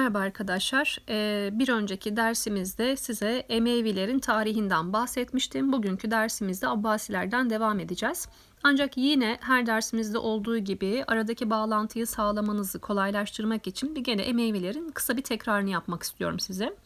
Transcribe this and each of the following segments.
Merhaba arkadaşlar. Ee, bir önceki dersimizde size Emevilerin tarihinden bahsetmiştim. Bugünkü dersimizde Abbasilerden devam edeceğiz. Ancak yine her dersimizde olduğu gibi aradaki bağlantıyı sağlamanızı kolaylaştırmak için bir gene Emevilerin kısa bir tekrarını yapmak istiyorum size.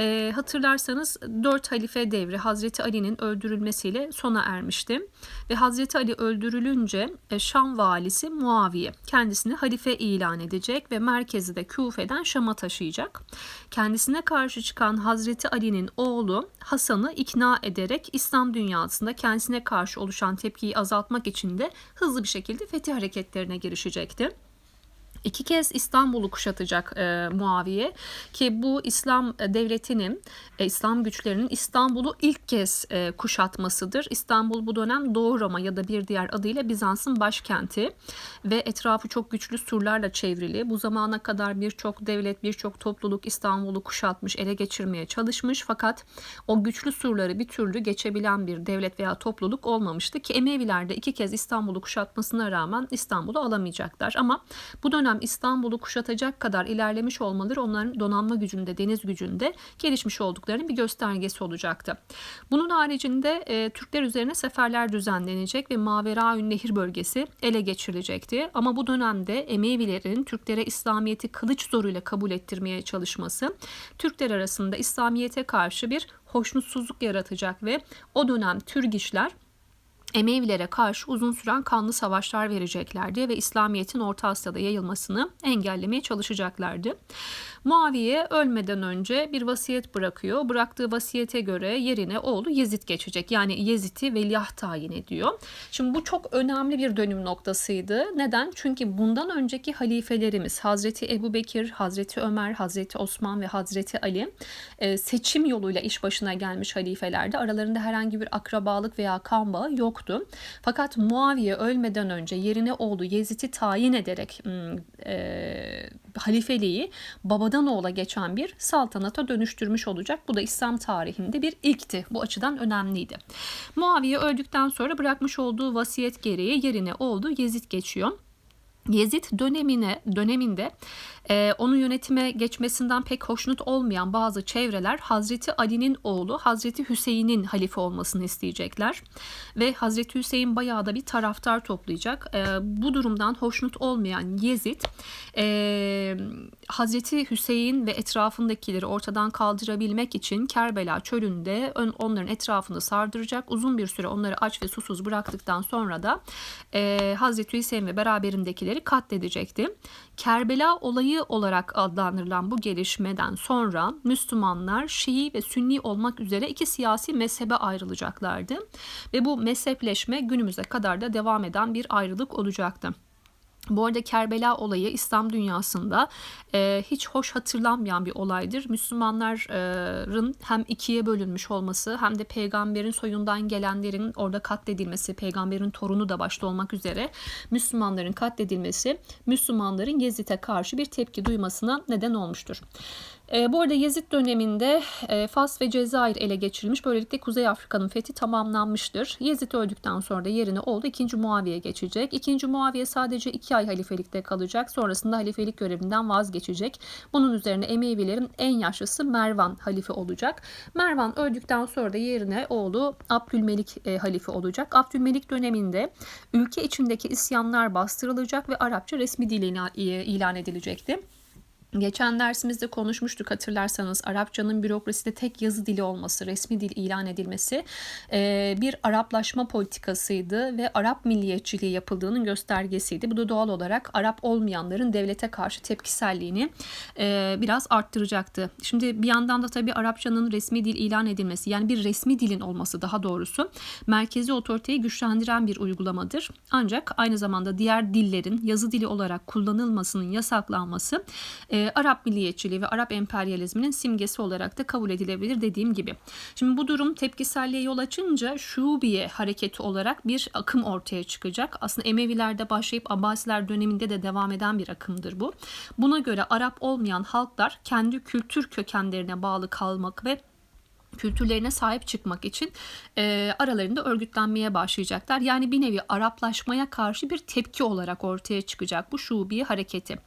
E, hatırlarsanız 4 halife devri Hazreti Ali'nin öldürülmesiyle sona ermişti. Ve Hazreti Ali öldürülünce e, Şam valisi Muaviye kendisini halife ilan edecek ve merkezi de Küfe'den Şam'a taşıyacak. Kendisine karşı çıkan Hazreti Ali'nin oğlu Hasan'ı ikna ederek İslam dünyasında kendisine karşı oluşan tepkiyi azaltmak için de hızlı bir şekilde fetih hareketlerine girişecekti. İki kez İstanbul'u kuşatacak e, Muaviye ki bu İslam devletinin, e, İslam güçlerinin İstanbul'u ilk kez e, kuşatmasıdır. İstanbul bu dönem Doğu Roma ya da bir diğer adıyla Bizans'ın başkenti ve etrafı çok güçlü surlarla çevrili. Bu zamana kadar birçok devlet, birçok topluluk İstanbul'u kuşatmış, ele geçirmeye çalışmış fakat o güçlü surları bir türlü geçebilen bir devlet veya topluluk olmamıştı ki Emeviler de iki kez İstanbul'u kuşatmasına rağmen İstanbul'u alamayacaklar. Ama bu dönem dönem İstanbul'u kuşatacak kadar ilerlemiş olmaları onların donanma gücünde, deniz gücünde gelişmiş olduklarının bir göstergesi olacaktı. Bunun haricinde e, Türkler üzerine seferler düzenlenecek ve Maveraün Nehir bölgesi ele geçirilecekti. Ama bu dönemde Emevilerin Türklere İslamiyet'i kılıç zoruyla kabul ettirmeye çalışması Türkler arasında İslamiyet'e karşı bir hoşnutsuzluk yaratacak ve o dönem Türgişler Emevilere karşı uzun süren kanlı savaşlar vereceklerdi ve İslamiyet'in Orta Asya'da yayılmasını engellemeye çalışacaklardı. Muaviye ölmeden önce bir vasiyet bırakıyor. Bıraktığı vasiyete göre yerine oğlu Yezid geçecek. Yani Yezid'i veliaht tayin ediyor. Şimdi bu çok önemli bir dönüm noktasıydı. Neden? Çünkü bundan önceki halifelerimiz Hazreti Ebu Bekir, Hazreti Ömer, Hazreti Osman ve Hazreti Ali e, seçim yoluyla iş başına gelmiş halifelerdi. Aralarında herhangi bir akrabalık veya kan bağı yoktu. Fakat Muaviye ölmeden önce yerine oğlu Yezid'i tayin ederek hmm, e, halifeliği babadan oğula geçen bir saltanata dönüştürmüş olacak. Bu da İslam tarihinde bir ilkti. Bu açıdan önemliydi. Muaviye öldükten sonra bırakmış olduğu vasiyet gereği yerine oğlu Yezid geçiyor. Yezid dönemine döneminde e, onun yönetime geçmesinden pek hoşnut olmayan bazı çevreler Hazreti Ali'nin oğlu Hazreti Hüseyin'in halife olmasını isteyecekler ve Hazreti Hüseyin bayağı da bir taraftar toplayacak. E, bu durumdan hoşnut olmayan Yezid e, Hazreti Hüseyin ve etrafındakileri ortadan kaldırabilmek için Kerbela çölünde onların etrafını sardıracak. Uzun bir süre onları aç ve susuz bıraktıktan sonra da e, Hazreti Hüseyin ve beraberindekileri katledecekti. Kerbela olayı olarak adlandırılan bu gelişmeden sonra Müslümanlar Şii ve Sünni olmak üzere iki siyasi mezhebe ayrılacaklardı ve bu mezhepleşme günümüze kadar da devam eden bir ayrılık olacaktı. Bu arada Kerbela olayı İslam dünyasında e, hiç hoş hatırlanmayan bir olaydır. Müslümanların hem ikiye bölünmüş olması hem de peygamberin soyundan gelenlerin orada katledilmesi, peygamberin torunu da başta olmak üzere Müslümanların katledilmesi Müslümanların Yezid'e karşı bir tepki duymasına neden olmuştur. E, bu arada Yezid döneminde e, Fas ve Cezayir ele geçirilmiş. Böylelikle Kuzey Afrika'nın fethi tamamlanmıştır. Yezid öldükten sonra da yerine oldu 2. Muaviye geçecek. 2. Muaviye sadece 2 ay halifelikte kalacak. Sonrasında halifelik görevinden vazgeçecek. Bunun üzerine Emevilerin en yaşlısı Mervan halife olacak. Mervan öldükten sonra da yerine oğlu Abdülmelik e, halife olacak. Abdülmelik döneminde ülke içindeki isyanlar bastırılacak ve Arapça resmi dil ilan edilecekti. Geçen dersimizde konuşmuştuk hatırlarsanız Arapçanın bürokraside tek yazı dili olması, resmi dil ilan edilmesi bir Araplaşma politikasıydı ve Arap milliyetçiliği yapıldığının göstergesiydi. Bu da doğal olarak Arap olmayanların devlete karşı tepkiselliğini biraz arttıracaktı. Şimdi bir yandan da tabii Arapçanın resmi dil ilan edilmesi yani bir resmi dilin olması daha doğrusu merkezi otoriteyi güçlendiren bir uygulamadır. Ancak aynı zamanda diğer dillerin yazı dili olarak kullanılmasının yasaklanması e, Arap milliyetçiliği ve Arap emperyalizminin simgesi olarak da kabul edilebilir dediğim gibi. Şimdi bu durum tepkiselliğe yol açınca Şubiye hareketi olarak bir akım ortaya çıkacak. Aslında Emevilerde başlayıp Abbasiler döneminde de devam eden bir akımdır bu. Buna göre Arap olmayan halklar kendi kültür kökenlerine bağlı kalmak ve kültürlerine sahip çıkmak için e, aralarında örgütlenmeye başlayacaklar. Yani bir nevi Araplaşmaya karşı bir tepki olarak ortaya çıkacak bu Şubi hareketi.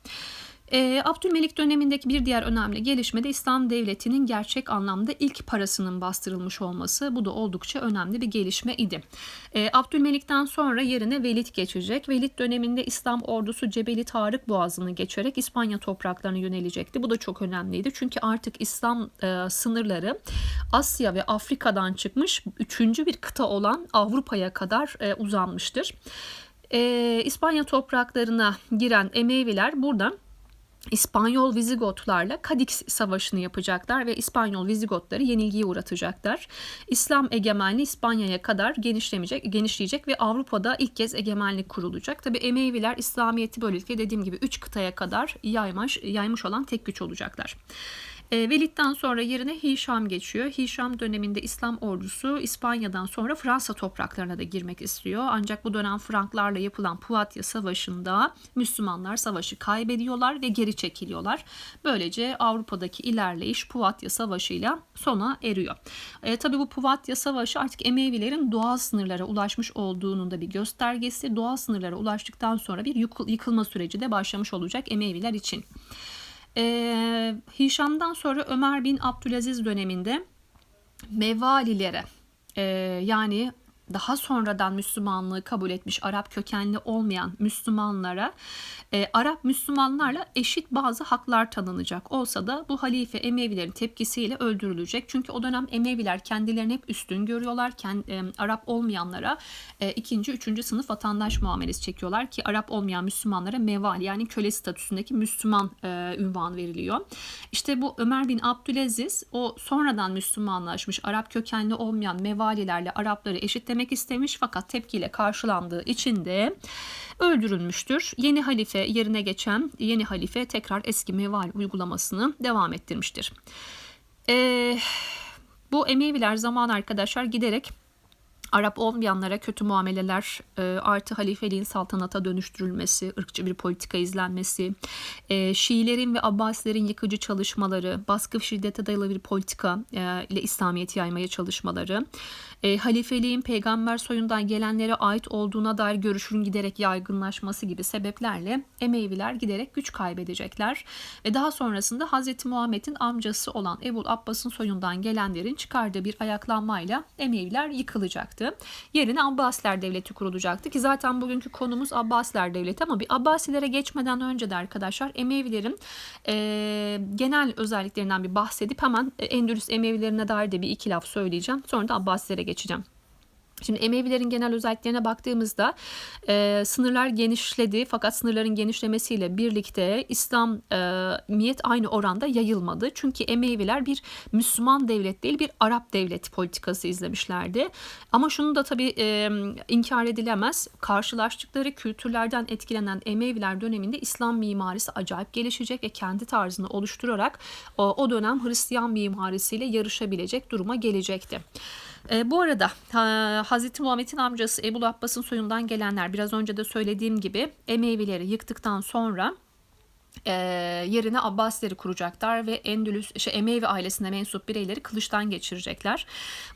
E, Abdülmelik dönemindeki bir diğer önemli gelişme de İslam Devleti'nin gerçek anlamda ilk parasının bastırılmış olması. Bu da oldukça önemli bir gelişme idi. E, Abdülmelik'ten sonra yerine Velid geçecek. Velid döneminde İslam ordusu Cebeli Tarık Boğazı'nı geçerek İspanya topraklarına yönelecekti. Bu da çok önemliydi. Çünkü artık İslam e, sınırları Asya ve Afrika'dan çıkmış üçüncü bir kıta olan Avrupa'ya kadar e, uzanmıştır. E, İspanya topraklarına giren Emeviler buradan İspanyol Vizigotlarla Kadix Savaşı'nı yapacaklar ve İspanyol Vizigotları yenilgiye uğratacaklar. İslam egemenliği İspanya'ya kadar genişlemeyecek, genişleyecek ve Avrupa'da ilk kez egemenlik kurulacak. Tabi Emeviler İslamiyet'i böylelikle dediğim gibi 3 kıtaya kadar yaymış, yaymış olan tek güç olacaklar. E, Velid'den sonra yerine Hişam geçiyor. Hişam döneminde İslam ordusu İspanya'dan sonra Fransa topraklarına da girmek istiyor. Ancak bu dönem Franklarla yapılan Puvatya Savaşı'nda Müslümanlar savaşı kaybediyorlar ve geri çekiliyorlar. Böylece Avrupa'daki ilerleyiş Puvatya Savaşı'yla sona eriyor. E, tabii bu Puvatya Savaşı artık Emevilerin doğal sınırlara ulaşmış olduğunun da bir göstergesi. Doğal sınırlara ulaştıktan sonra bir yıkılma süreci de başlamış olacak Emeviler için. E, Hişam'dan sonra Ömer bin Abdülaziz döneminde Mevalilere e, yani daha sonradan Müslümanlığı kabul etmiş Arap kökenli olmayan Müslümanlara e, Arap Müslümanlarla eşit bazı haklar tanınacak olsa da bu halife Emevilerin tepkisiyle öldürülecek. Çünkü o dönem Emeviler kendilerini hep üstün görüyorlar. Kend, e, Arap olmayanlara e, ikinci, üçüncü sınıf vatandaş muamelesi çekiyorlar ki Arap olmayan Müslümanlara meval yani köle statüsündeki Müslüman e, ünvan veriliyor. İşte bu Ömer bin Abdülaziz o sonradan Müslümanlaşmış Arap kökenli olmayan mevalilerle Arapları eşitlemek istemiş fakat tepkiyle karşılandığı için de öldürülmüştür. Yeni halife yerine geçen yeni halife tekrar eski meval uygulamasını devam ettirmiştir. Ee, bu Emeviler zaman arkadaşlar giderek Arap olmayanlara kötü muameleler, e, artı halifeliğin saltanata dönüştürülmesi, ırkçı bir politika izlenmesi, e, Şiilerin ve Abbasilerin yıkıcı çalışmaları, baskı şiddete dayalı bir politika e, ile İslamiyet'i yaymaya çalışmaları, halifeliğin peygamber soyundan gelenlere ait olduğuna dair görüşün giderek yaygınlaşması gibi sebeplerle Emeviler giderek güç kaybedecekler. Ve daha sonrasında Hz. Muhammed'in amcası olan Ebu Abbas'ın soyundan gelenlerin çıkardığı bir ayaklanmayla Emeviler yıkılacaktı. Yerine Abbasiler Devleti kurulacaktı ki zaten bugünkü konumuz Abbasiler Devleti ama bir Abbasilere geçmeden önce de arkadaşlar Emevilerin e, genel özelliklerinden bir bahsedip hemen Endülüs Emevilerine dair de bir iki laf söyleyeceğim. Sonra da Abbasilere geçeceğim. Şimdi Emevilerin genel özelliklerine baktığımızda e, sınırlar genişledi fakat sınırların genişlemesiyle birlikte İslamiyet aynı oranda yayılmadı. Çünkü Emeviler bir Müslüman devlet değil bir Arap devlet politikası izlemişlerdi. Ama şunu da tabii e, inkar edilemez. Karşılaştıkları kültürlerden etkilenen Emeviler döneminde İslam mimarisi acayip gelişecek ve kendi tarzını oluşturarak o, o dönem Hristiyan mimarisiyle yarışabilecek duruma gelecekti. E, bu arada ha, Hazreti Muhammed'in amcası Ebu Abbas'ın soyundan gelenler biraz önce de söylediğim gibi Emevileri yıktıktan sonra e, yerine Abbasileri kuracaklar ve Endülüs, şey, Emevi ailesine mensup bireyleri kılıçtan geçirecekler.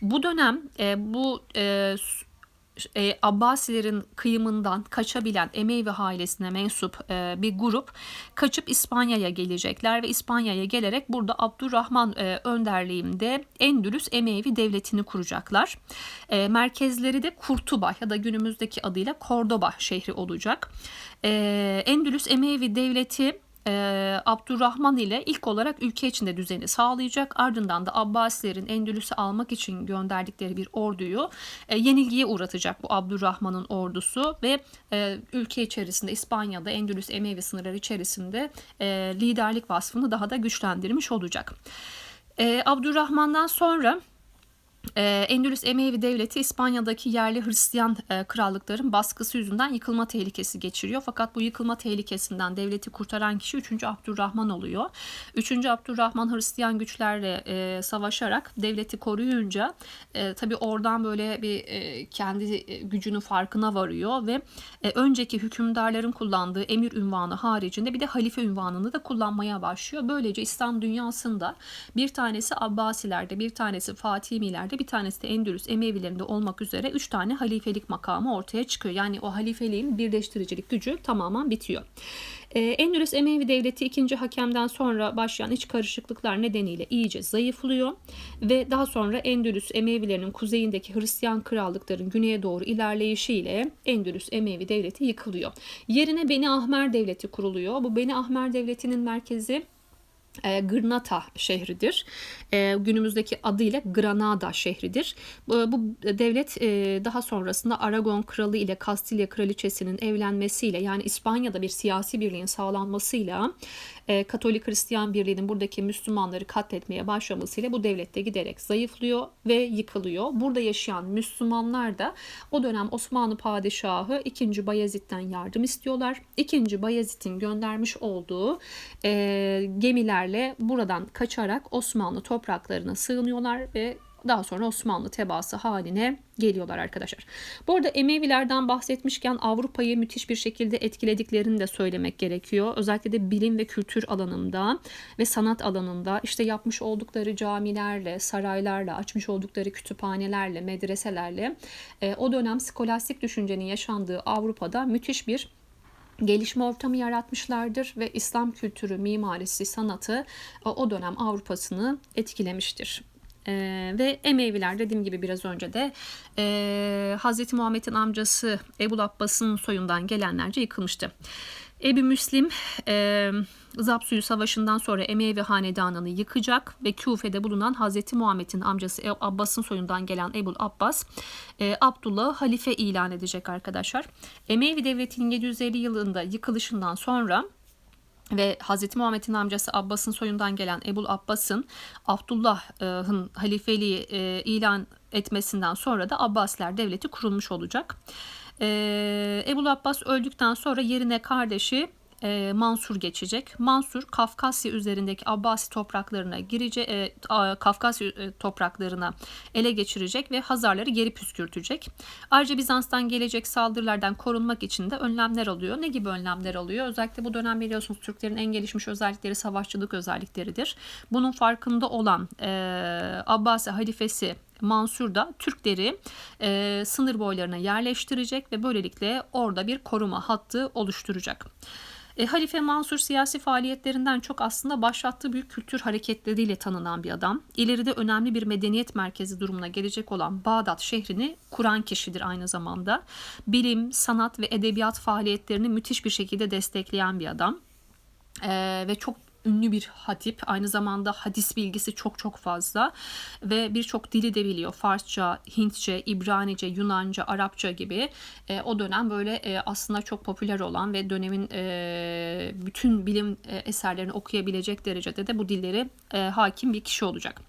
Bu dönem e, bu e, e, Abbasilerin kıyımından kaçabilen Emevi ailesine mensup e, bir grup kaçıp İspanya'ya gelecekler ve İspanya'ya gelerek burada Abdurrahman e, önderliğinde Endülüs Emevi devletini kuracaklar. E, merkezleri de Kurtuba ya da günümüzdeki adıyla Kordoba şehri olacak. E, Endülüs Emevi devleti e, Abdurrahman ile ilk olarak ülke içinde düzeni sağlayacak. Ardından da Abbasilerin Endülüs'ü almak için gönderdikleri bir orduyu e, yenilgiye uğratacak bu Abdurrahman'ın ordusu ve e, ülke içerisinde İspanya'da Endülüs Emevi sınırları içerisinde e, liderlik vasfını daha da güçlendirmiş olacak. E, Abdurrahman'dan sonra Endülüs Emevi Devleti İspanya'daki yerli Hristiyan e, krallıkların baskısı yüzünden yıkılma tehlikesi geçiriyor. Fakat bu yıkılma tehlikesinden devleti kurtaran kişi 3. Abdurrahman oluyor. 3. Abdurrahman Hristiyan güçlerle e, savaşarak devleti koruyunca e, tabi oradan böyle bir e, kendi e, gücünün farkına varıyor ve e, önceki hükümdarların kullandığı emir ünvanı haricinde bir de halife ünvanını da kullanmaya başlıyor. Böylece İslam dünyasında bir tanesi Abbasilerde bir tanesi Fatimilerde Abbasiler'de bir tanesi de Endülüs Emevilerinde olmak üzere 3 tane halifelik makamı ortaya çıkıyor. Yani o halifeliğin birleştiricilik gücü tamamen bitiyor. Ee, Endülüs Emevi Devleti 2. Hakem'den sonra başlayan iç karışıklıklar nedeniyle iyice zayıflıyor ve daha sonra Endülüs Emevilerinin kuzeyindeki Hristiyan krallıkların güneye doğru ilerleyişiyle Endülüs Emevi Devleti yıkılıyor. Yerine Beni Ahmer Devleti kuruluyor. Bu Beni Ahmer Devleti'nin merkezi e, Granada şehridir. E, günümüzdeki adıyla Granada şehridir. Bu, bu devlet e, daha sonrasında Aragon kralı ile Kastilya kraliçesinin evlenmesiyle yani İspanya'da bir siyasi birliğin sağlanmasıyla e, Katolik Hristiyan birliğinin buradaki Müslümanları katletmeye başlamasıyla bu devlette giderek zayıflıyor ve yıkılıyor. Burada yaşayan Müslümanlar da o dönem Osmanlı padişahı 2. Bayezid'den yardım istiyorlar. 2. Bayezid'in göndermiş olduğu e, gemilerle buradan kaçarak Osmanlı topraklarına sığınıyorlar ve daha sonra Osmanlı tebaası haline geliyorlar arkadaşlar. Bu arada Emevilerden bahsetmişken Avrupa'yı müthiş bir şekilde etkilediklerini de söylemek gerekiyor. Özellikle de bilim ve kültür alanında ve sanat alanında işte yapmış oldukları camilerle, saraylarla, açmış oldukları kütüphanelerle, medreselerle e, o dönem skolastik düşüncenin yaşandığı Avrupa'da müthiş bir gelişme ortamı yaratmışlardır ve İslam kültürü, mimarisi, sanatı o dönem Avrupa'sını etkilemiştir. Ee, ve Emeviler dediğim gibi biraz önce de e, Hz. Muhammed'in amcası Ebu Abbas'ın soyundan gelenlerce yıkılmıştı. Ebu Müslim e, Zapsuyu Savaşı'ndan sonra Emevi Hanedanı'nı yıkacak ve Küfe'de bulunan Hz. Muhammed'in amcası Abbas'ın soyundan gelen Ebu Abbas e, Abdullah halife ilan edecek arkadaşlar. Emevi Devleti'nin 750 yılında yıkılışından sonra ve Hz. Muhammed'in amcası Abbas'ın soyundan gelen Ebul Abbas'ın Abdullah'ın halifeliği e, ilan etmesinden sonra da Abbasiler devleti kurulmuş olacak. E, Ebul Abbas öldükten sonra yerine kardeşi e, Mansur geçecek. Mansur Kafkasya üzerindeki Abbasi topraklarına girecek, e, Kafkasya e, topraklarına ele geçirecek ve Hazarları geri püskürtecek. Ayrıca Bizans'tan gelecek saldırılardan korunmak için de önlemler alıyor. Ne gibi önlemler alıyor? Özellikle bu dönem biliyorsunuz Türklerin en gelişmiş özellikleri savaşçılık özellikleridir. Bunun farkında olan e, Abbasi halifesi Mansur da Türkleri e, sınır boylarına yerleştirecek ve böylelikle orada bir koruma hattı oluşturacak. E, Halife Mansur siyasi faaliyetlerinden çok aslında başlattığı büyük kültür hareketleriyle tanınan bir adam. İleride önemli bir medeniyet merkezi durumuna gelecek olan Bağdat şehrini kuran kişidir aynı zamanda. Bilim, sanat ve edebiyat faaliyetlerini müthiş bir şekilde destekleyen bir adam. Ee, ve çok ünlü bir hatip. Aynı zamanda hadis bilgisi çok çok fazla ve birçok dili de biliyor. Farsça, Hintçe, İbranice, Yunanca, Arapça gibi. E, o dönem böyle e, aslında çok popüler olan ve dönemin e, bütün bilim e, eserlerini okuyabilecek derecede de bu dilleri e, hakim bir kişi olacak.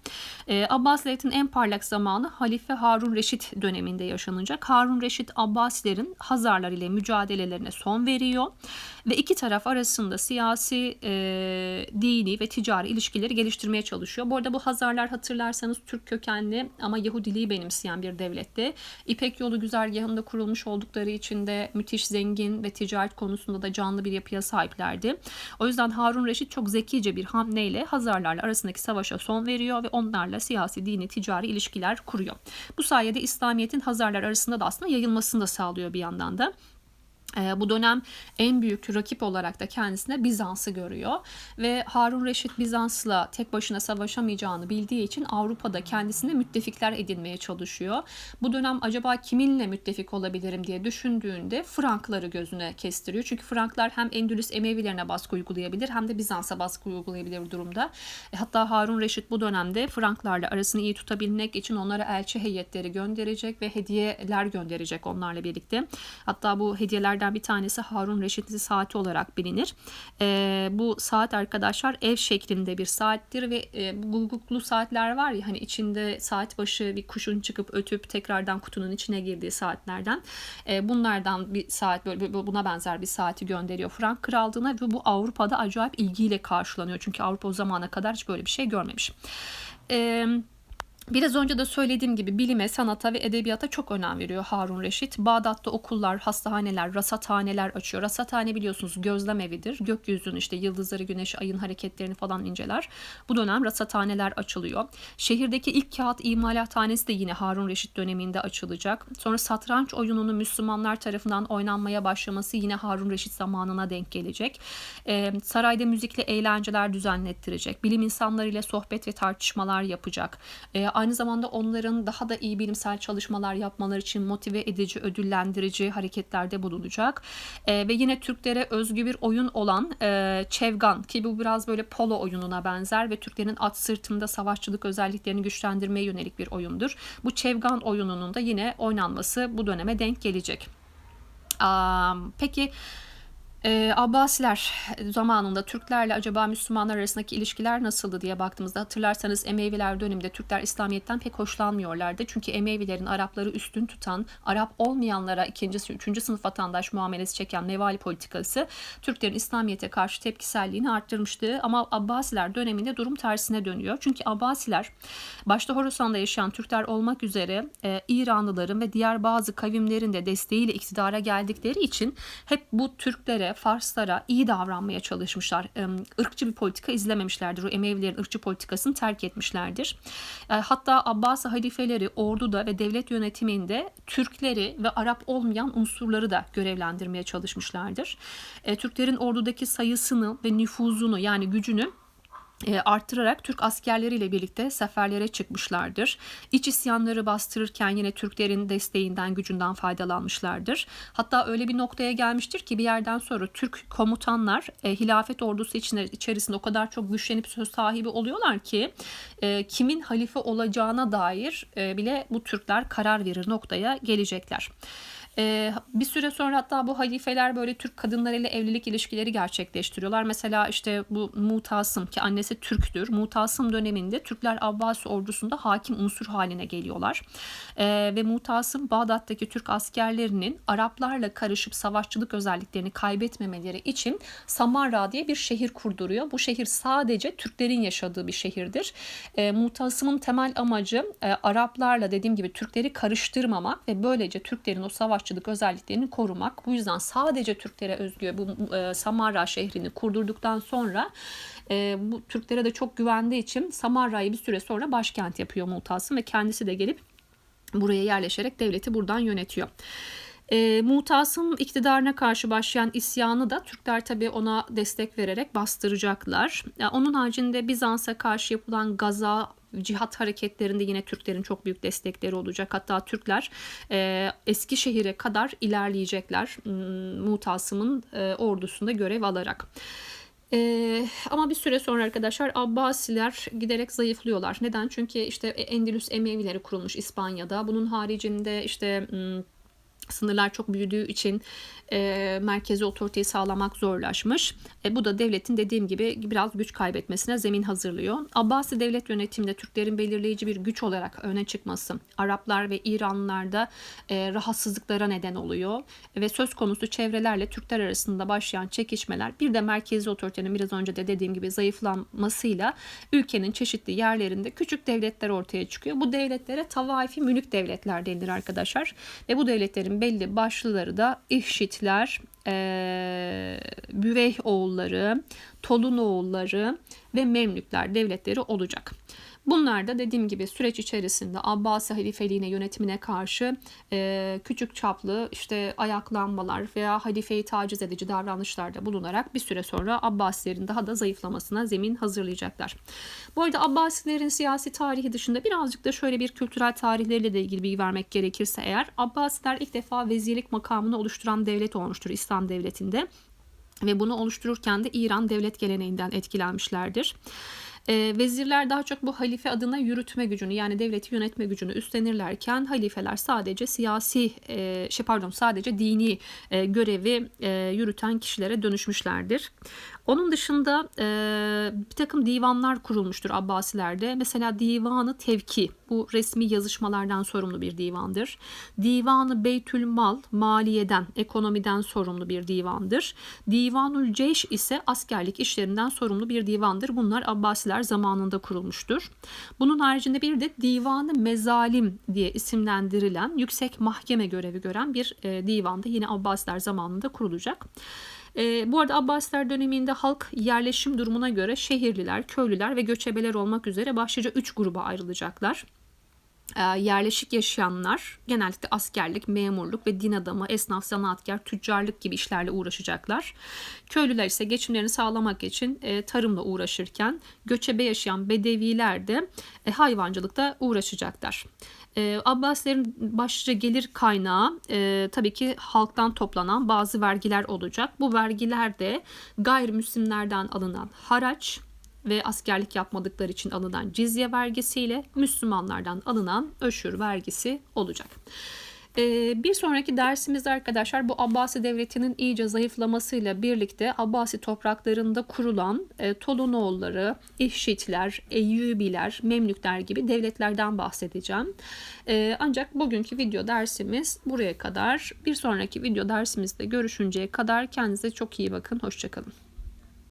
E, Abbasilerin en parlak zamanı Halife Harun Reşit döneminde yaşanacak. Harun Reşit Abbasilerin Hazarlar ile mücadelelerine son veriyor ve iki taraf arasında siyasi e, dini ve ticari ilişkileri geliştirmeye çalışıyor. Bu arada bu Hazarlar hatırlarsanız Türk kökenli ama Yahudiliği benimseyen bir devletti. İpek yolu güzergahında kurulmuş oldukları için de müthiş zengin ve ticaret konusunda da canlı bir yapıya sahiplerdi. O yüzden Harun Reşit çok zekice bir hamleyle Hazarlarla arasındaki savaşa son veriyor ve onlarla siyasi, dini, ticari ilişkiler kuruyor. Bu sayede İslamiyet'in Hazarlar arasında da aslında yayılmasını da sağlıyor bir yandan da. Ee, bu dönem en büyük rakip olarak da kendisine Bizans'ı görüyor ve Harun Reşit Bizans'la tek başına savaşamayacağını bildiği için Avrupa'da kendisine müttefikler edinmeye çalışıyor. Bu dönem acaba kiminle müttefik olabilirim diye düşündüğünde Frankları gözüne kestiriyor. Çünkü Franklar hem Endülüs Emevilerine baskı uygulayabilir hem de Bizans'a baskı uygulayabilir durumda. E, hatta Harun Reşit bu dönemde Franklarla arasını iyi tutabilmek için onlara elçi heyetleri gönderecek ve hediyeler gönderecek onlarla birlikte. Hatta bu hediyelerden saatlerden bir tanesi Harun Reşit'in saati olarak bilinir. E, bu saat arkadaşlar ev şeklinde bir saattir ve e, bu guguklu saatler var ya hani içinde saat başı bir kuşun çıkıp ötüp tekrardan kutunun içine girdiği saatlerden. E, bunlardan bir saat böyle buna benzer bir saati gönderiyor Frank Krallığı'na ve bu Avrupa'da acayip ilgiyle karşılanıyor. Çünkü Avrupa o zamana kadar hiç böyle bir şey görmemiş. Eee Biraz önce de söylediğim gibi bilime, sanata ve edebiyata çok önem veriyor Harun Reşit. Bağdat'ta okullar, hastahaneler, rasathaneler açıyor. Rasathane biliyorsunuz gözlem evidir. Gökyüzünün işte yıldızları, güneşi, ayın hareketlerini falan inceler. Bu dönem rasathaneler açılıyor. Şehirdeki ilk kağıt imalathanesi de yine Harun Reşit döneminde açılacak. Sonra satranç oyununun Müslümanlar tarafından oynanmaya başlaması yine Harun Reşit zamanına denk gelecek. Ee, sarayda müzikli eğlenceler düzenlettirecek. Bilim insanlarıyla sohbet ve tartışmalar yapacak. Aynı zamanda onların daha da iyi bilimsel çalışmalar yapmaları için motive edici, ödüllendirici hareketlerde bulunacak. E, ve yine Türklere özgü bir oyun olan e, Çevgan ki bu biraz böyle polo oyununa benzer ve Türklerin at sırtında savaşçılık özelliklerini güçlendirmeye yönelik bir oyundur. Bu Çevgan oyununun da yine oynanması bu döneme denk gelecek. Um, peki ee, Abbasiler zamanında Türklerle acaba Müslümanlar arasındaki ilişkiler nasıldı diye baktığımızda hatırlarsanız Emeviler döneminde Türkler İslamiyet'ten pek hoşlanmıyorlardı. Çünkü Emevilerin Arapları üstün tutan, Arap olmayanlara ikinci, üçüncü sınıf vatandaş muamelesi çeken mevali politikası Türklerin İslamiyet'e karşı tepkiselliğini arttırmıştı. Ama Abbasiler döneminde durum tersine dönüyor. Çünkü Abbasiler başta Horasan'da yaşayan Türkler olmak üzere e, İranlıların ve diğer bazı kavimlerin de desteğiyle iktidara geldikleri için hep bu Türklere Farslara iyi davranmaya çalışmışlar. Irkçı bir politika izlememişlerdir. O Emevilerin ırkçı politikasını terk etmişlerdir. E, hatta Abbas halifeleri orduda ve devlet yönetiminde Türkleri ve Arap olmayan unsurları da görevlendirmeye çalışmışlardır. E, Türklerin ordudaki sayısını ve nüfuzunu yani gücünü arttırarak Türk askerleriyle birlikte seferlere çıkmışlardır. İç isyanları bastırırken yine Türklerin desteğinden, gücünden faydalanmışlardır. Hatta öyle bir noktaya gelmiştir ki bir yerden sonra Türk komutanlar e, hilafet ordusu içinde, içerisinde o kadar çok güçlenip söz sahibi oluyorlar ki e, kimin halife olacağına dair e, bile bu Türkler karar verir noktaya gelecekler. Ee, bir süre sonra hatta bu halifeler böyle Türk kadınlarıyla evlilik ilişkileri gerçekleştiriyorlar. Mesela işte bu Mutasım ki annesi Türktür. Mutasım döneminde Türkler Abbasi ordusunda hakim unsur haline geliyorlar. Ee, ve Mutasım Bağdat'taki Türk askerlerinin Araplarla karışıp savaşçılık özelliklerini kaybetmemeleri için Samarra diye bir şehir kurduruyor. Bu şehir sadece Türklerin yaşadığı bir şehirdir. Ee, Mutasım'ın temel amacı e, Araplarla dediğim gibi Türkleri karıştırmamak ve böylece Türklerin o savaş savaşçılık özelliklerini korumak. Bu yüzden sadece Türklere özgü bu e, Samarra şehrini kurdurduktan sonra e, bu Türklere de çok güvendiği için Samarra'yı bir süre sonra başkent yapıyor Mutasım ve kendisi de gelip buraya yerleşerek devleti buradan yönetiyor. E, Mutas'ın iktidarına karşı başlayan isyanı da Türkler tabi ona destek vererek bastıracaklar. Yani onun haricinde Bizans'a karşı yapılan gaza cihat hareketlerinde yine Türklerin çok büyük destekleri olacak. Hatta Türkler e, Eskişehir'e kadar ilerleyecekler Mutasım'ın e, ordusunda görev alarak. Ee, ama bir süre sonra arkadaşlar Abbasiler giderek zayıflıyorlar. Neden? Çünkü işte Endülüs Emevileri kurulmuş İspanya'da. Bunun haricinde işte sınırlar çok büyüdüğü için e, merkezi otoriteyi sağlamak zorlaşmış. E, bu da devletin dediğim gibi biraz güç kaybetmesine zemin hazırlıyor. Abbasi devlet yönetiminde Türklerin belirleyici bir güç olarak öne çıkması Araplar ve İranlılarda e, rahatsızlıklara neden oluyor. Ve söz konusu çevrelerle Türkler arasında başlayan çekişmeler bir de merkezi otoritenin biraz önce de dediğim gibi zayıflanmasıyla ülkenin çeşitli yerlerinde küçük devletler ortaya çıkıyor. Bu devletlere tavaifi mülük devletler denilir arkadaşlar. Ve bu devletlerin belli başlıları da İhşit Hitler, e, Büveyh oğulları, Tolun oğulları ve Memlükler devletleri olacak. Bunlar da dediğim gibi süreç içerisinde Abbasi halifeliğine yönetimine karşı e, küçük çaplı işte ayaklanmalar veya halifeyi taciz edici davranışlarda bulunarak bir süre sonra Abbasilerin daha da zayıflamasına zemin hazırlayacaklar. Bu arada Abbasilerin siyasi tarihi dışında birazcık da şöyle bir kültürel tarihleriyle de ilgili bilgi vermek gerekirse eğer Abbasiler ilk defa vezirlik makamını oluşturan devlet olmuştur İslam devletinde ve bunu oluştururken de İran devlet geleneğinden etkilenmişlerdir. E, vezirler daha çok bu halife adına yürütme gücünü yani devleti yönetme gücünü üstlenirlerken halifeler sadece siyasi e, şey pardon sadece dini e, görevi e, yürüten kişilere dönüşmüşlerdir. Onun dışında e, bir takım divanlar kurulmuştur Abbasilerde. Mesela Divanı Tevki bu resmi yazışmalardan sorumlu bir divandır. Divanı Beytül Mal maliyeden, ekonomiden sorumlu bir divandır. Divanul Ceyş ise askerlik işlerinden sorumlu bir divandır. Bunlar Abbasiler zamanında kurulmuştur. Bunun haricinde bir de Divanı Mezalim diye isimlendirilen yüksek mahkeme görevi gören bir e, divanda yine Abbasiler zamanında kurulacak. E, bu arada Abbasiler döneminde halk yerleşim durumuna göre şehirliler, köylüler ve göçebeler olmak üzere başlıca 3 gruba ayrılacaklar. E, yerleşik yaşayanlar genellikle askerlik, memurluk ve din adamı, esnaf, sanatkar, tüccarlık gibi işlerle uğraşacaklar. Köylüler ise geçimlerini sağlamak için e, tarımla uğraşırken göçebe yaşayan bedeviler de e, hayvancılıkta uğraşacaklar. E, Abbasilerin başlıca gelir kaynağı e, tabii ki halktan toplanan bazı vergiler olacak. Bu vergiler de gayrimüslimlerden alınan haraç, ve askerlik yapmadıkları için alınan cizye vergisiyle Müslümanlardan alınan öşür vergisi olacak. Ee, bir sonraki dersimizde arkadaşlar bu Abbasi devletinin iyice zayıflamasıyla birlikte Abbasi topraklarında kurulan e, Tolunoğulları, İhşitler, Eyyubiler, Memlükler gibi devletlerden bahsedeceğim. E, ancak bugünkü video dersimiz buraya kadar. Bir sonraki video dersimizde görüşünceye kadar kendinize çok iyi bakın. Hoşçakalın.